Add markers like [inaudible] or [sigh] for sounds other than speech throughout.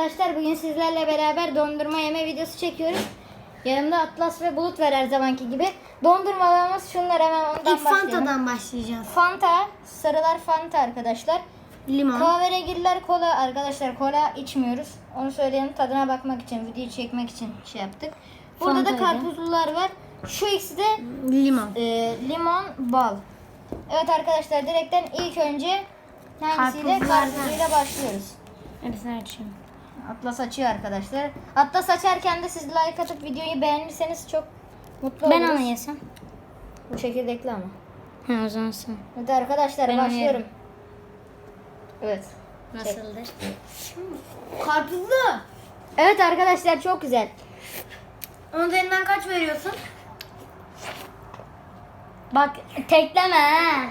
arkadaşlar bugün sizlerle beraber dondurma yeme videosu çekiyoruz. Yanımda Atlas ve Bulut var her zamanki gibi. Dondurmalarımız şunlar hemen ondan İlk başlayalım. Fanta'dan başlayacağız. Fanta, sarılar Fanta arkadaşlar. Limon. Kahverengiler kola arkadaşlar kola içmiyoruz. Onu söyleyelim tadına bakmak için, videoyu çekmek için şey yaptık. Burada da Fanta'ydı. karpuzlular var. Şu ikisi de Limon. e, limon, bal. Evet arkadaşlar direkten ilk önce hangisiyle Karpuzlardan. karpuzuyla başlıyoruz. Hepsini açayım. Atlas açıyor arkadaşlar. Atlas açarken de siz like atıp videoyu beğenirseniz çok mutlu Ben oluruz. onu yesem. Bu çekirdekli ama. Ha o zaman sen. Hadi arkadaşlar Ben başlıyorum. yerim. Evet. Nasıldır? Karpuzlu. Evet arkadaşlar çok güzel. Onun üzerinden kaç veriyorsun? Bak tekleme ha.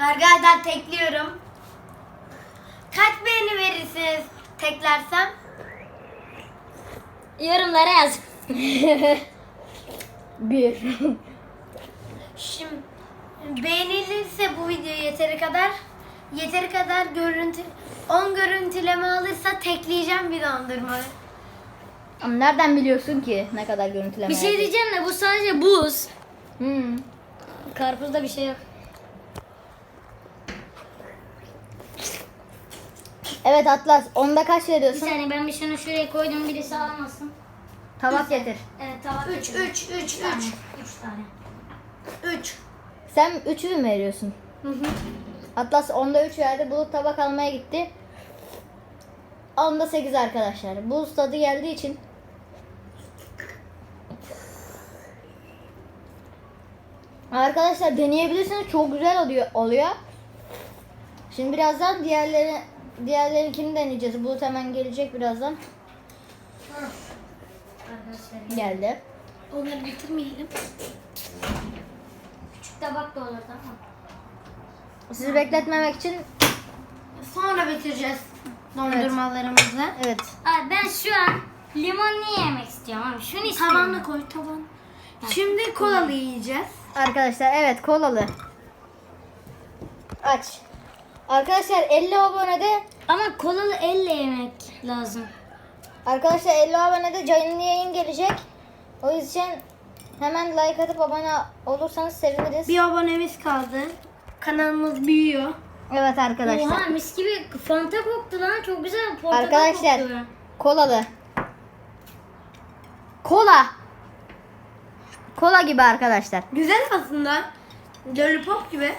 Arkadaşlar tekliyorum. Kaç beğeni verirsiniz teklersem? Yorumlara yaz. [laughs] Bir. Şimdi beğenilirse bu video yeteri kadar yeteri kadar görüntü 10 görüntüleme alırsa tekleyeceğim bir dondurmayı. Ama nereden biliyorsun ki ne kadar görüntüleme Bir şey yapıyor? diyeceğim de bu sadece buz. Hmm. Karpuzda bir şey yok. Evet Atlas onda kaç Bir veriyorsun? saniye ben bir şunu şuraya koydum birisi almasın. Tabak getir. Evet tabak 3 getirdim. 3 3 3 3 tane. 3. Sen 3'ü mü veriyorsun? Atlas onda 3 verdi. Bulut tabak almaya gitti. Onda 8 arkadaşlar. Buz tadı geldiği için Arkadaşlar deneyebilirsiniz. Çok güzel oluyor. oluyor. Şimdi birazdan diğerleri diğerlerinkini deneyeceğiz. Bulut hemen gelecek birazdan. Arkadaşlar Geldi. Onları bitirmeyelim. küçük tabak da olur tamam. Sizi bekletmemek için Sonra bitireceğiz dondurmalarımızı. evet. Abi ben şu an limonlu yemek istiyorum abi. Şunu istiyorum. Tavanla koy tavan. Şimdi kolalı yiyeceğiz. Arkadaşlar evet kolalı. Aç. Arkadaşlar 50 abonede Ama kolalı elle yemek lazım. arkadaşlar 50 abonede canlı yayın gelecek. O yüzden hemen like atıp abone olursanız seviniriz. Bir abonemiz kaldı. Kanalımız büyüyor. Evet arkadaşlar. Oha mis gibi fanta koktu lan çok güzel portakal Arkadaşlar koktu. kolalı. Kola. Kola gibi arkadaşlar. Güzel aslında. Lollipop gibi.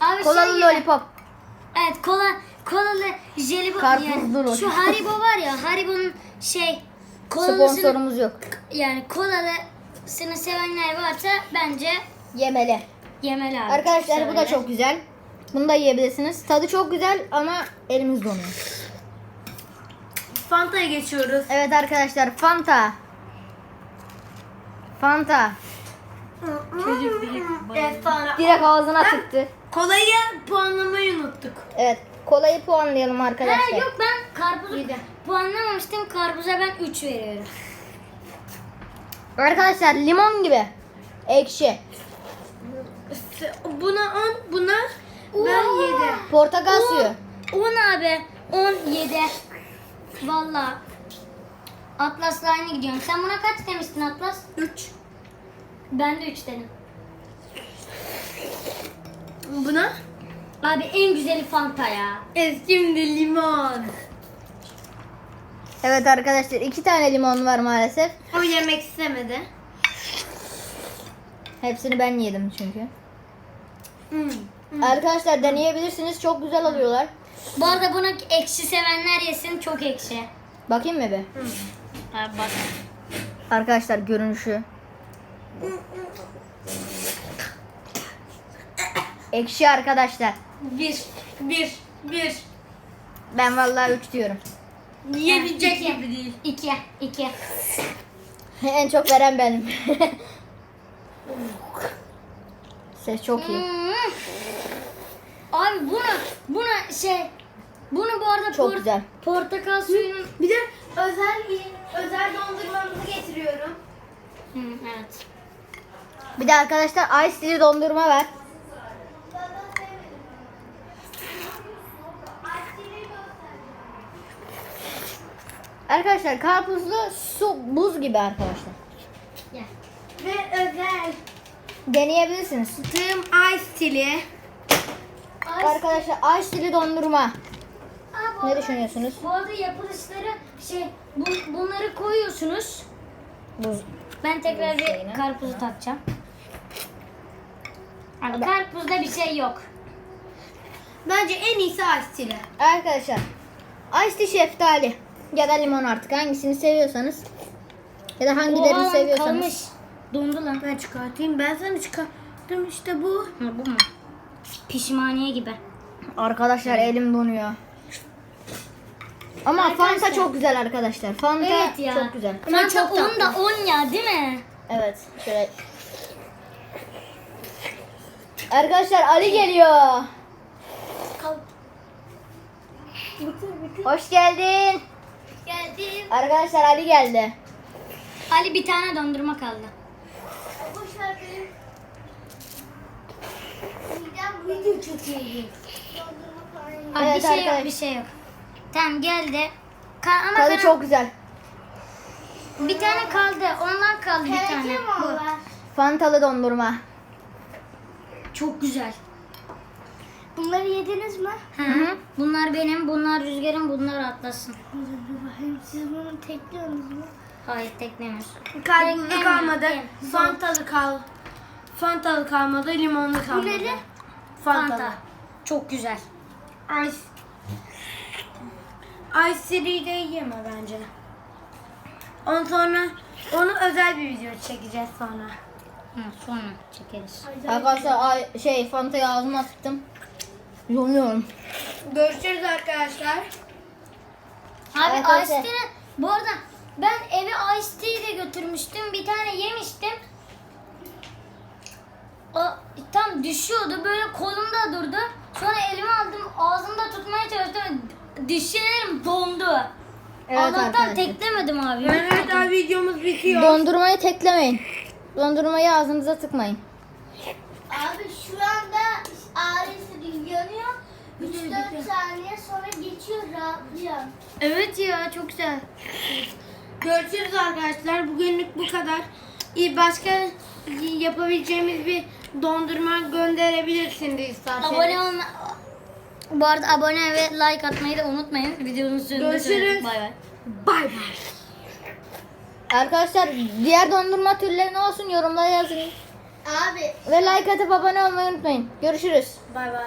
Abi Kolalı şey gibi. lollipop. Evet kola kolalı jelibon Karpuzlu yani şu Haribo var ya Haribo'nun şey kolalısını Sponsorumuz yok. yani kolalısını sevenler varsa bence Yemeli. yemeli abi. Arkadaşlar bu da çok güzel. Bunu da yiyebilirsiniz. Tadı çok güzel ama elimiz donuyor. Fanta'ya geçiyoruz. Evet arkadaşlar Fanta. Fanta. Çocuk Efsane. Direkt ağzına tıktı. Kolayı puanlamayı unuttuk. Evet kolayı puanlayalım Ha arkadaşlar. yok ben karpuzu puanlamamıştım. Karpuza ben 3 veriyorum. Arkadaşlar limon gibi. Ekşi. Buna 10, buna ben 7. Portakal suyu. 10 abi. 10 7. Valla. Atlas'la aynı gidiyorum. Sen buna kaç demiştin Atlas? 3. Ben de 3 dedim. Buna? Abi en güzeli Fanta ya. Evet şimdi limon. Evet arkadaşlar iki tane limon var maalesef. O yemek istemedi. Hepsini ben yedim çünkü. Hmm. Arkadaşlar deneyebilirsiniz. Çok güzel oluyorlar. Bu arada bunu ekşi sevenler yesin çok ekşi. Bakayım mı bir? Abi bak. Arkadaşlar görünüşü. Ekşi arkadaşlar. 1, 1, 1. Ben vallahi 3 diyorum. Yiyebilecek İki. gibi değil. 2 2. [laughs] en çok veren benim. Ses çok iyi. Hmm. Abi bunu buna şey bunu bu arada Çok güzel. portakal suyunun Bir de özel özel dondurmamızı getiriyorum. Hı, evet. Bir de arkadaşlar ice tea dondurma var. Arkadaşlar karpuzlu su buz gibi arkadaşlar. Ve özel. Deneyebilirsiniz. Tüm ice stili. Arkadaşlar ice chili dondurma. Aa, bu Ne arada- düşünüyorsunuz? Bu arada yapılışları şey bu- bunları koyuyorsunuz. Buz. Ben tekrar bir karpuzu takacağım. Abi, karpuzda bir şey yok. Bence en iyisi ice stili. Arkadaşlar ice tea şeftali ya da limon artık hangisini seviyorsanız ya da hangilerini Oha, seviyorsanız. Kalmış. Dondu lan. Ben çıkartayım. Ben sana çıkarttım işte bu. Ha, bu mu? Pişmaniye gibi. Arkadaşlar elim donuyor. Ama Arkadaşlar- Fanta çok güzel arkadaşlar. Fanta Evet ya. çok güzel. Fanta çok 10 da 10 ya değil mi? Evet. Şöyle. Arkadaşlar Ali geliyor. Hoş geldin. Geldim. Arkadaşlar Ali geldi. Ali bir tane dondurma kaldı. Boş ver benim. Midem video çok iyi. Abi Evet, bir şey yok bir şey yok. Tamam geldi. Ka- ama Tadı sana- çok güzel. bir tane kaldı. Ondan kaldı bir tane. Bu. Fantalı dondurma. Çok güzel. Bunları yediniz mi? Hı hı. Bunlar benim, bunlar Rüzgar'ın, bunlar Atlas'ın. Bakayım siz bunu tekliyorsunuz mu? Hayır teklemiyoruz. Tekle- kalmadı. Fantalı kal. Fantalı kalmadı. Limonlu kalmadı. neydi? Fantalı. Fanta. Çok güzel. Ice. Ice City'yi de yeme bence. Ondan sonra onu özel bir video çekeceğiz sonra. Hı, sonra çekeriz. Arkadaşlar ay, şey Fanta'yı ağzıma sıktım. Yonuyorum. Görüşürüz arkadaşlar. Abi Arkadaşlar- Ice Tea'ni bu arada ben eve Ice Tea'yi de götürmüştüm. Bir tane yemiştim. O tam düşüyordu. Böyle kolumda durdu. Sonra elime aldım. Ağzımda tutmaya çalıştım. Dişlerim dondu. Evet Allah'tan arkadaşlar. teklemedim abi. Evet daha videomuz bitiyor. Dondurmayı teklemeyin. Dondurmayı ağzınıza tıkmayın. Abi şu anda ağrısı. 3-4 saniye sonra geçiyor rahatlıyor. Evet ya çok güzel. Görüşürüz arkadaşlar. Bugünlük bu kadar. İyi başka yapabileceğimiz bir dondurma gönderebilirsiniz isterseniz. Abone olma... Bu arada abone ve like atmayı da unutmayın. Videonun sonunda Görüşürüz. Bay bay. Bay bay. Arkadaşlar diğer dondurma türleri ne olsun yorumlara yazın. Abi Ve like atıp abone olmayı unutmayın. Görüşürüz. bay bay.